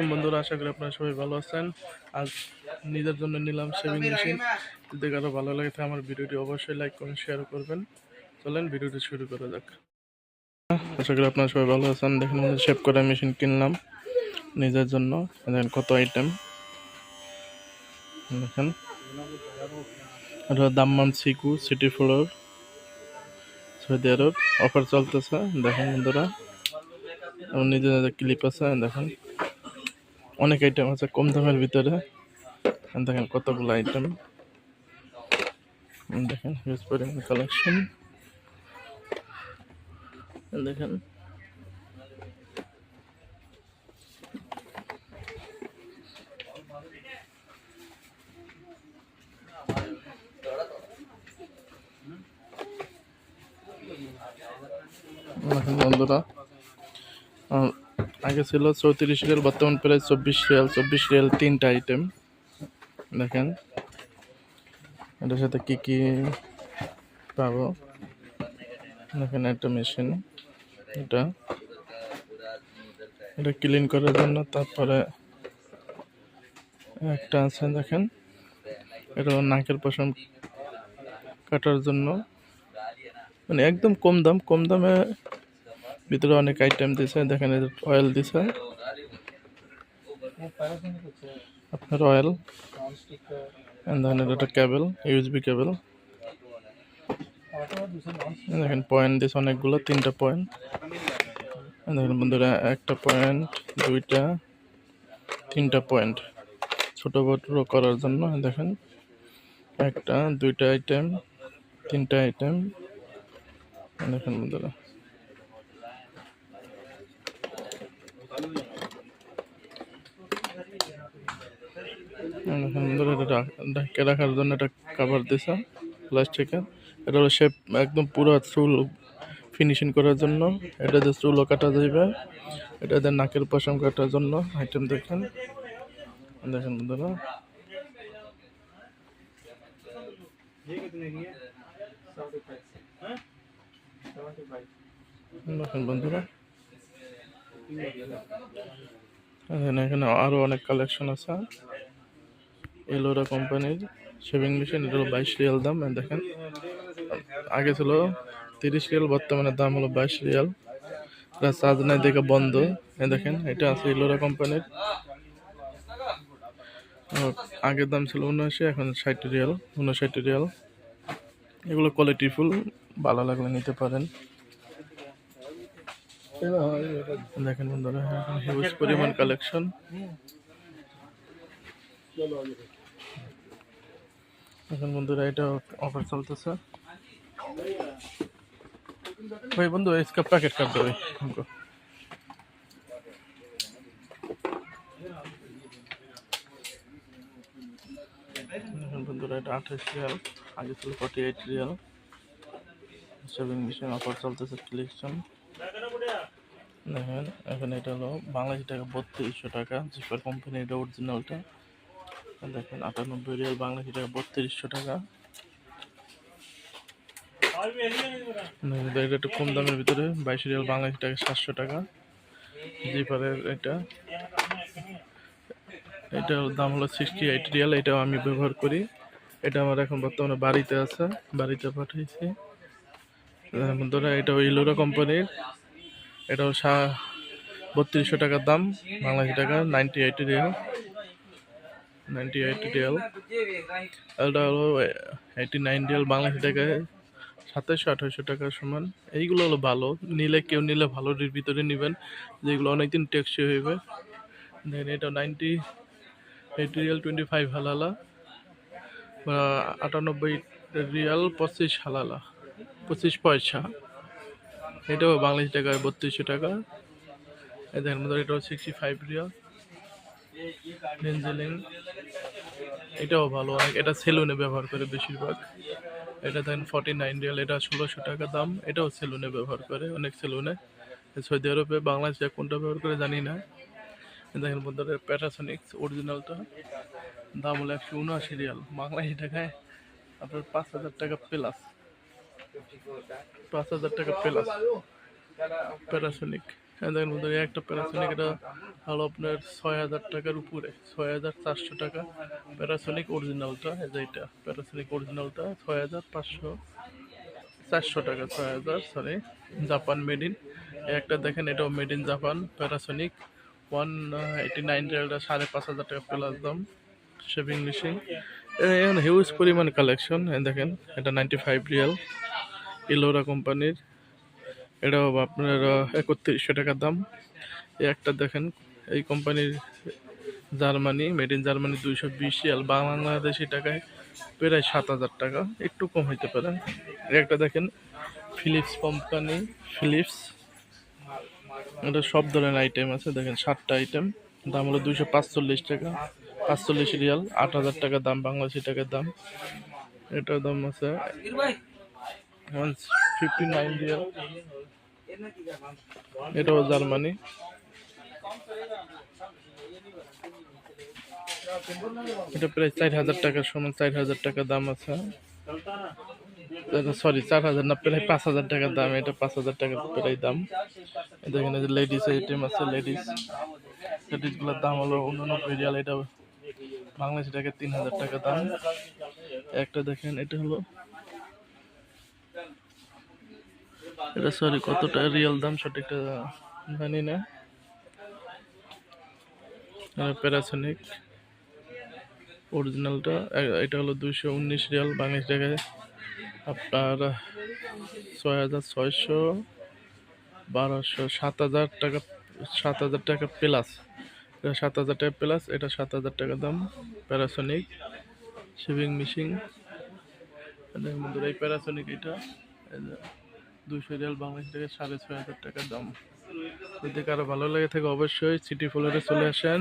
আলাইকুম বন্ধুরা, আশা করি আপনারা সবাই ভালো আছেন। আজ নিজের জন্য নিলাম শেভিং মেশিন। যদি কারও ভালো লাগে তাহলে আমার ভিডিওটি অবশ্যই লাইক করুন শেয়ার করবেন। চলেন ভিডিওটি শুরু করা যাক। আশা করি আপনারা সবাই ভালো আছেন। দেখুন দেখেন শেভ করা মেশিন কিনলাম নিজের জন্য। দেখেন কত আইটেম দেখেন। এটা দাম্মাম সিকু, সিটি ফ্লোর, সৌদি আরব। অফার চলতেছে। দেখেন বন্ধুরা। আমার নিজের নিজের ক্লিপ আছে, দেখেন। অনেক আইটেম আছে, কম দামের ভিতরে। দেখেন কতগুলো আইটেম দেখেন হিউজ পরিমাণ কালেকশন দেখেন। বন্ধুরা আগে ছিল চৌত্রিশ রিয়াল, বর্তমান প্রায় চব্বিশ রিয়াল চব্বিশ রিয়াল তিনটা আইটেম দেখেন, এটার সাথে কি কি পাবো? দেখেন একটা মেশিন এটা। এটা ক্লিন করার জন্য তারপরে একটা আছে, দেখেন। এটা নাকের পশম কাটার জন্য। মানে একদম কম দাম, কম দামে ভিতরে অনেক আইটেম দিছে, দেখেন অয়েল দিছে। আপনার অয়েল দেন এটা কেবল ইউএসবি কেবল দেখেন পয়েন্ট দিছে অনেকগুলো, তিনটা পয়েন্ট দেখেন বন্ধুরা, একটা পয়েন্ট দুইটা, তিনটা পয়েন্ট ছোট বড় করার জন্য, দেখেন। একটা, দুইটা আইটেম তিনটা আইটেম দেখেন বন্ধুরা দেখেন বন্ধুরা এটা ঢাক- রাখার জন্য একটা কাভার দিছে প্লাস্টিকের এটা হলো শেপ একদম পুরো চুল ফিনিশিং করার জন্য। এটা দিয়ে চুলও কাটা যাইবে, এটা দিয়ে নাকের পশম কাটার জন্য। আইটেম দেখেন। দেখেন বন্ধুরা। দেখেন বন্ধুরা। এখানে আরও অনেক কালেকশন আছে। এলোরা কোম্পানির শেভিং মেশিন এটা হলো বাইশ রিয়াল দাম দেখেন। আগে ছিল তিরিশ রিয়াল, বর্তমানে দাম হলো বাইশ রিয়াল। এটা চার্জ দেখে বন্ধ দেখেন, এটা আছে এলোরা কোম্পানির আগের দাম ছিল উনআশি, এখন ষাট রিয়াল, উনষাট রিয়াল। এগুলো কোয়ালিটি ফুল ভালো লাগলে নিতে পারেন। দেখেন বন্ধুরা এখন হিউজ পরিমাণ কালেকশন এখন বন্ধুরা এটা অফার চলতেছে भाई बंधु इसका पैकेट कर दो भाई हमको এখন বন্ধুরা এটা আঠাশ রিয়াল আগে ছিল forty eight riyal saving machine offer চলতেছে কালেকশন দেখেন, এখানে এটা হলো বাংলাদেশি টাকা বত্রিশশো টাকা, জিপার কোম্পানির এটা অরিজিনালটা দেখেন, আটানব্বই রিয়াল বাংলাদেশি টাকা বত্রিশশো টাকা। এটা একটু কম দামের ভিতরে, বাইশ রিয়াল বাংলাদেশি টাকা সাতশো টাকা, জিপারের এটা। এটার দাম হলো সিক্সটি এইট রিয়াল, এটাও আমি ব্যবহার করি। এটা আমার এখন বর্তমানে বাড়িতে আছে, বাড়িতে পাঠিয়েছি। বন্ধুরা এটা ইলোরা কোম্পানির এটাও সা বত্রিশশো টাকার দাম, বাংলাদেশি টাকা ninety eight riyal ninety eight riyal এটা হলো এইটি নাইন বাংলাদেশি টাকায় সাতাশশো আঠাশশো টাকার সমান। এইগুলো হলো ভালো। নিলে কেউ নিলে ভালোর ভিতরে নেবেন, যেগুলো অনেকদিন টেকসই হইবে। দেন এটা ninety eight riyal twenty five halala আটানব্বই রিয়াল পঁচিশ হালালা। পঁচিশ পয়সা। এটাও বাংলাদেশ টাকায় বত্রিশশো টাকা। দেখেন মধ্যে এটাও সিক্সটি ফাইভ রিয়াল। এটাও ভালো, অনেক, এটা সেলুনে ব্যবহার করে বেশিরভাগ। এটা দেখেন ফর্টি নাইন রিয়াল, এটা ষোলোশো টাকা দাম। এটাও সেলুনে ব্যবহার করে, অনেক সেলুনে। সৌদি আরবে, বাংলাদেশে কোনটা ব্যবহার করে জানি না। দেখেন, বন্ধুরা প্যাটাসনিক্স অরিজিনালটা দাম হলো একশো উনআশি রিয়াল। বাংলাদেশি টাকায় আপনার পাঁচ হাজার টাকা প্লাস পাঁচ হাজার টাকা প্লাস প্যারাসোনিক হ্যাঁ দেখেন বন্ধুরা একটা প্যারাসোনিক এটা হলো আপনার ছয় হাজার টাকার উপরে, ছয় হাজার চারশো টাকা। প্যারাসোনিক অরিজিনালটা এই যে এটা প্যারাসোনিক অরিজিনালটা ছয় হাজার পাঁচশো, চারশো টাকা, ছয় হাজার সরি জাপান মেড ইন একটা দেখেন, এটাও made in Japan Panasonic one eighty nine রিয়ালটা সাড়ে পাঁচ হাজার টাকা প্লাস দাম শেভিং মেশিন এখন হিউজ পরিমাণ কালেকশন দেখেন, এটা নাইনটি ফাইভ রিয়াল ইলোরা কোম্পানির। এটাও আপনার একত্রিশশো টাকা দাম। এই একটা দেখেন, এই কোম্পানির জার্মানি, মেড ইন জার্মানি দুইশো বিশ রিয়াল বাংলাদেশি টাকায় প্রায় সাত হাজার টাকা, একটু কম হইতে পারে। একটা দেখেন ফিলিপস কোম্পানি ফিলিপস এটা সব ধরনের আইটেম আছে, দেখেন সাতটা আইটেম দাম হলো দুইশো পাঁচচল্লিশ টাকা, পাঁচচল্লিশ রিয়াল, আট হাজার টাকা দাম, বাংলাদেশি টাকার দাম। এটার দাম আছে ফিফটি নাইন রিয়াল এটাও জার্মানি এটা প্রায় চার হাজার টাকার সমান, চার হাজার টাকা দাম আছে। সরি চার হাজার না, প্রায় পাঁচ হাজার টাকার দাম, এটা পাঁচ হাজার টাকা প্রায় দাম। দেখেন যে লেডিস আইটেম আছে লেডিস লেডিসগুলোর দাম হলো উননব্বই রিয়াল এটা বাংলাদেশি টাকা তিন হাজার টাকা দাম। একটা দেখেন, এটা হলো এটা সরি কতটা রিয়েল দাম সঠিকটা জানি না। প্যারাসনিক অরিজিনালটা এটা হলো দুইশো উনিশ রিয়াল বাংলাদেশ টাকায় আপনার ছয় হাজার ছয়শো, বারোশো, সাত হাজার টাকা, সাত হাজার টাকা প্লাস এটা সাত হাজার টাকা প্লাস এটা সাত হাজার টাকা দাম। প্যারাসনিক শেভিং মেশিন এই প্যারাসনিক এটা। দুশো রিয়াল বাংলাদেশ থেকে সাড়ে ছয় হাজার টাকা দাম। যদি কারও ভালো লাগে থাকে, অবশ্যই সিটি ফ্লোরে চলে আসেন।